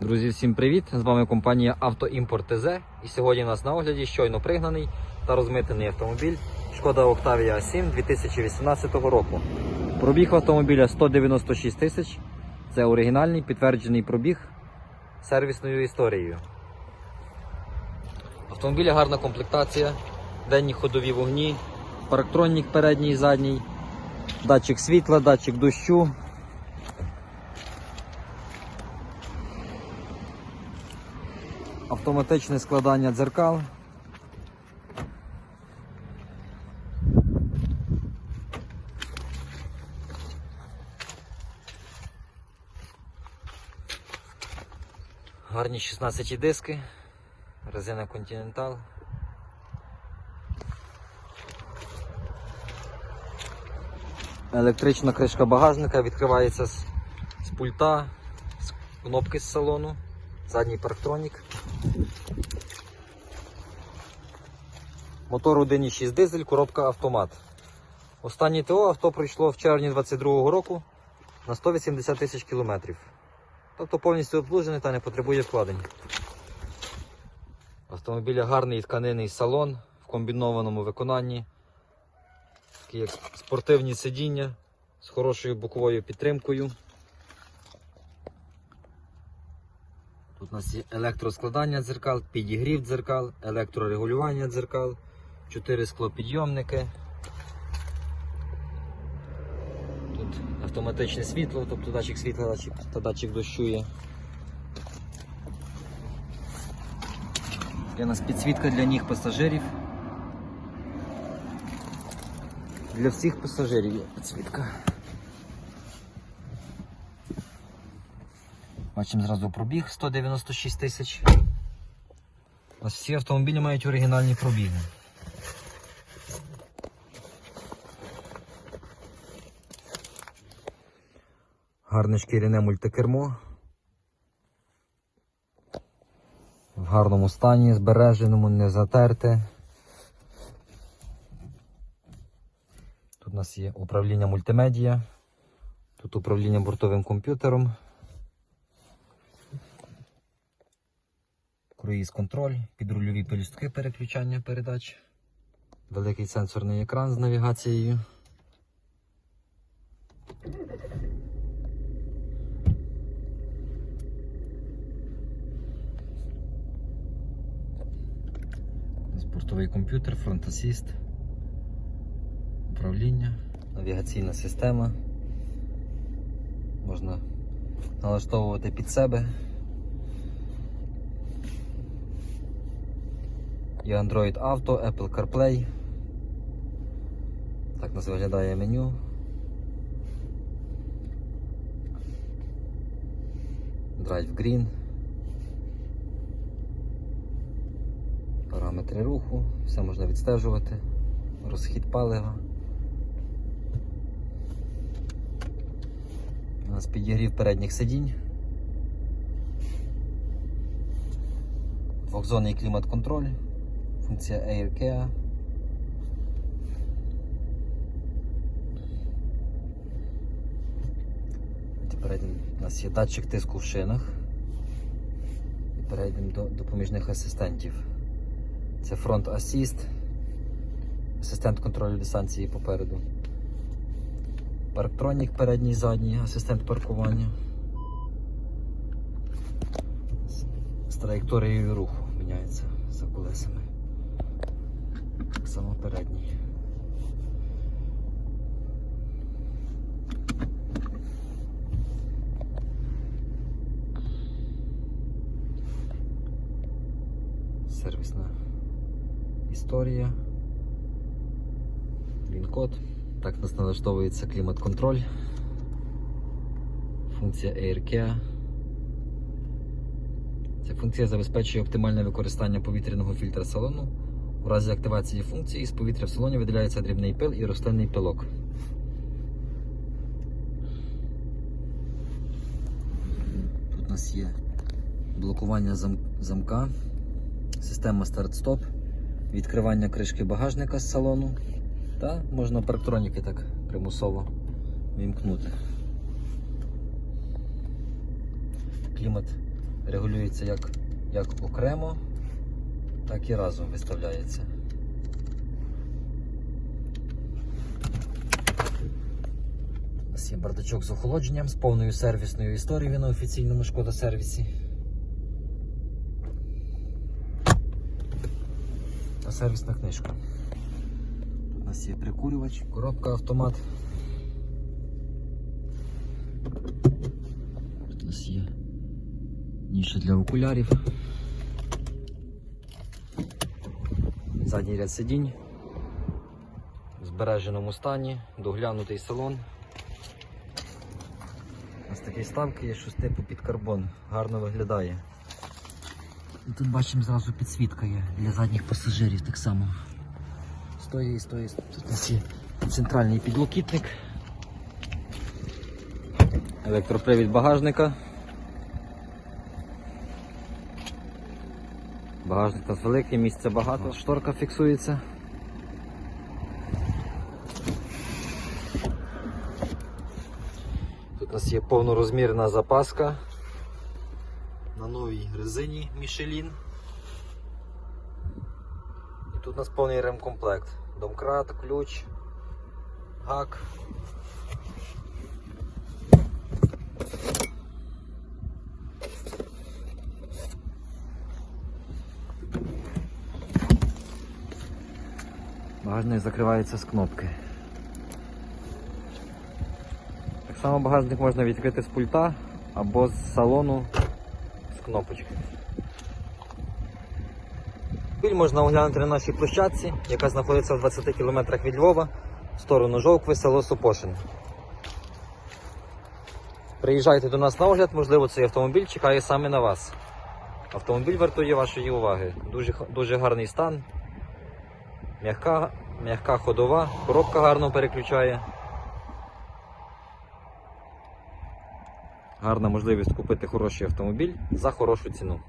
Друзі, всім привіт! З вами компанія Автоімпорт ТЗ. І сьогодні у нас на огляді щойно пригнаний та розмитений автомобіль Шкода Octavia 7 2018 року. Пробіг автомобіля 196 тисяч. Це оригінальний підтверджений пробіг сервісною історією. Автомобіля гарна комплектація, денні ходові вогні, парктронік передній і задній, датчик світла, датчик дощу, автоматичне складання дзеркал. Гарні 16 диски, резина Continental. Електрична кришка багажника відкривається з, з пульта, з кнопки з салону, задній парктронік. Мотор 1.6 дизель, коробка автомат. Останнє ТО авто пройшло в червні 2022 року на 180 тисяч кілометрів. Тобто повністю обслужений та не потребує вкладень. Автомобіля гарний тканинний салон в комбінованому виконанні. Такі як спортивні сидіння з хорошою боковою підтримкою. Тут у нас є електроскладання дзеркал, підігрів дзеркал, електрорегулювання дзеркал, 4 склопідйомники. Тут автоматичне світло, тобто датчик світла та датчик дощу є. Є у нас підсвітка для ніг пасажирів. Для всіх пасажирів є підсвітка. Бачимо зразу пробіг 196 тисяч. Ось всі автомобілі мають оригінальні пробіги. Гарне шкіряне мультикермо. В гарному стані, збереженому, не затерте. Тут у нас є управління мультимедіа, тут управління бортовим комп'ютером. Круїз контроль, підрульові пелюстки переключання передач, великий сенсорний екран з навігацією. Бортовий комп'ютер, фронт-асіст, управління, навігаційна система. Можна налаштовувати під себе. Є Android Auto, Apple CarPlay. Так нас виглядає меню. Drive Green. Параметри руху, все можна відстежувати, розхід палива. У нас підігрів передніх сидінь. Двохзонний клімат-контроль, функція AirCare. Тепер у нас є датчик тиску в шинах. І перейдемо до допоміжних асистентів. Це фронт асіст, асистент контролю дистанції попереду. Парктронік передній і задній, асистент паркування. З траєкторією руху міняється за колесами. Само передній. Сервісна історія. Він-код. Так нас налаштовується клімат-контроль. Функція AirCare. Ця функція забезпечує оптимальне використання повітряного фільтра салону. У разі активації функції з повітря в салоні виділяється дрібний пил і рослинний пилок. Тут у нас є блокування зам- замка, система старт-стоп, відкривання кришки багажника з салону. Та можна парктроніки так примусово вімкнути. Клімат Регулюється як, як окремо, так і разом виставляється. Нас є бардачок з охолодженням, з повною сервісною історією на офіційному шкода сервісі. Та сервісна книжка. У нас є прикурювач, коробка автомат. У нас є ніша для окулярів. Задній ряд сидінь. В збереженому стані, доглянутий салон. Нас такі ставки є, щось типу під карбон. Гарно виглядає. І тут бачимо зразу підсвітка є для задніх пасажирів так само. З тої і з. Тут є центральний підлокітник. Електропривід багажника. Багажник у нас великий, місця багато. Шторка фіксується. Тут у нас є повнорозмірна запаска на новій резині Michelin. І тут у нас повний ремкомплект. Домкрат, ключ, гак. Багажник закривається з кнопки. Так само багажник можна відкрити з пульта або з салону з кнопочки. Біль можна оглянути на нашій площадці, яка знаходиться в 20 км від Львова, в сторону Жовкви, село Сопошин. Приїжджайте до нас на огляд, можливо, цей автомобіль чекає саме на вас. Автомобіль вартує вашої уваги. Дуже, дуже гарний стан. М'яка, м'яка ходова, коробка гарно переключає. Гарна можливість купити хороший автомобіль за хорошу ціну.